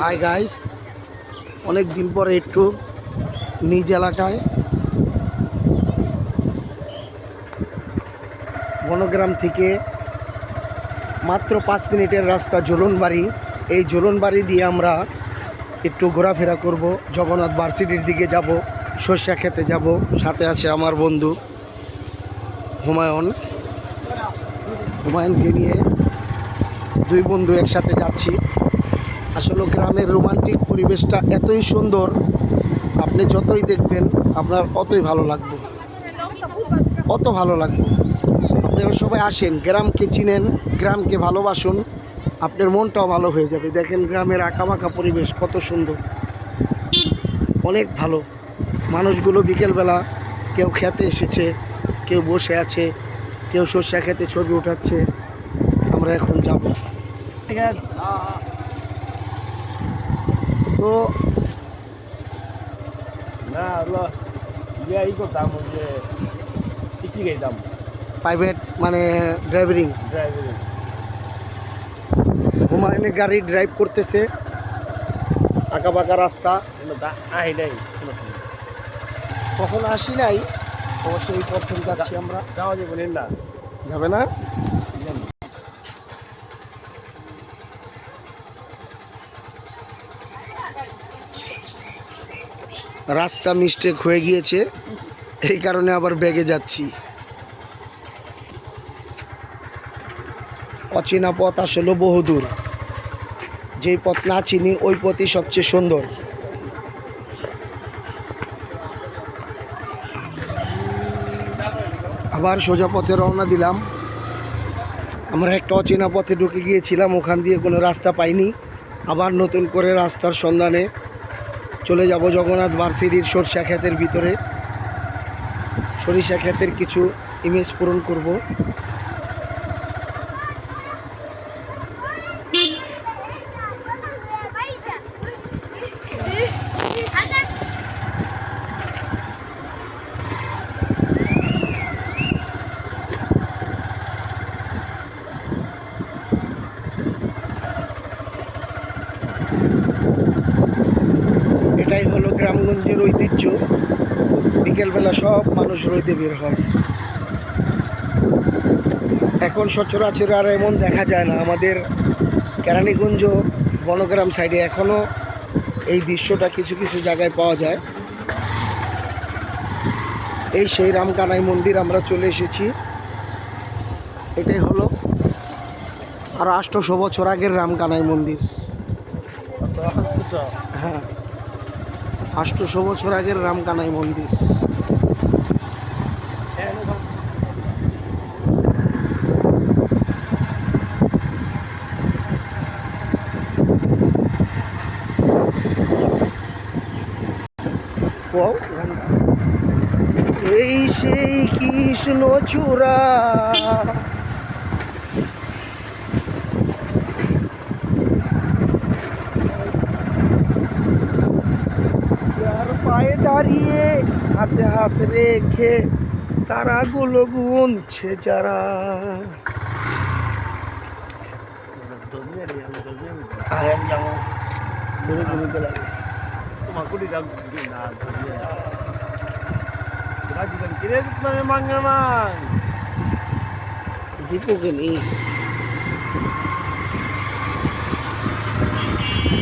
Hi guys অনেক দিন পরে একটু নিজ এলাকায় বনগ্রাম থেকে মাত্র পাঁচ মিনিটের রাস্তা জোরনবাড়ি এই জোরনবাড়ি দিয়ে আমরা একটু ঘোরাফেরা করব। জগন্নাথ ভার্সিটির দিকে যাব, সর্ষা খেতে যাব। সাথে আছে আমার বন্ধু হুমায়ুন। হুমায়ুনকে নিয়ে দুই বন্ধু একসাথে যাচ্ছি। আসলে গ্রামের রোমান্টিক পরিবেশটা এতই সুন্দর, আপনি যতই দেখবেন আপনার অতই ভালো লাগবে। অত ভালো লাগবে। আপনারা সবাই আসেন, গ্রামকে চিনেন, গ্রামকে ভালোবাসুন, আপনার মনটাও ভালো হয়ে যাবে। দেখেন গ্রামের আঁকাবাঁকা পরিবেশ কত সুন্দর। অনেক ভালো। মানুষগুলো বিকেলবেলা কেউ খেতে এসেছে, কেউ বসে আছে, কেউ সর্ষা খেতে ছবি উঠাচ্ছে। আমরা এখন যাব। তো না হলো ইয়া ই করতাম যে ইসি গাইতাম প্রাইভেট মানে ড্রাইভারিং ড্রাইভারিং হুমায়ুনের গাড়ি ড্রাইভ করতেছে। আঁকা বাঁকা রাস্তা আহি নাই। কখনো আসি নাই অবশ্যই এই প্রথম যাচ্ছি আমরা। যাওয়া যাবে না। যাবে না? রাস্তা মিস্টেক হয়ে গিয়েছে, এই কারণে আবার ব্যাগে যাচ্ছি। অচেনা পথ আসলে বহুদূর। যেই পথ না চিনি, ওই পথই সবচেয়ে সুন্দর। আবার সোজা পথে রওনা দিলাম। আমরা একটা অচেনা পথে ঢুকে গিয়েছিলাম, ওখান দিয়ে কোনো রাস্তা পাইনি। আবার নতুন করে রাস্তার সন্ধানে চলে যাব জগন্নাথ ভার্সিটির সরিষা ক্ষেতের ভিতরে। সরিষা ক্ষেতের কিছু ইমেজ পূরণ করব এটাই হলো গ্রামগঞ্জের ঐতিহ্য। বিকেলবেলা সব মানুষ রইতে বের হয়। এখন সচরাচর আর এমন দেখা যায় না। আমাদের কেরানীগঞ্জ বনগ্রাম সাইডে এখনও এই দৃশ্যটা কিছু কিছু জায়গায় পাওয়া যায়। এই সেই রামকানাই মন্দির আমরা চলে এসেছি। এটাই হলো আর আষ্টশো বছর আগের রামকানাই মন্দির। হ্যাঁ। আষ্টশো বছর আগের রামকানাই মন্দির। এই সেই কৃষ্ণ চূড়া যার দাঁড়িয়ে হাতে হাত রেখে তারাগুলো গুনছে যারা।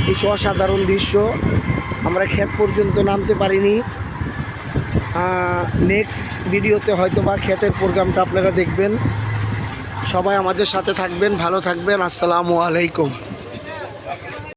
কিছু অসাধারণ দৃশ্য। আমরা ক্ষেত পর্যন্ত নামতে পারিনি। নেক্সট ভিডিওতে হয়তো বা ক্ষেতের প্রোগ্রামটা আপনারা দেখবেন। সবাই আমাদের সাথে থাকবেন, ভালো থাকবেন। আসসালামু আলাইকুম।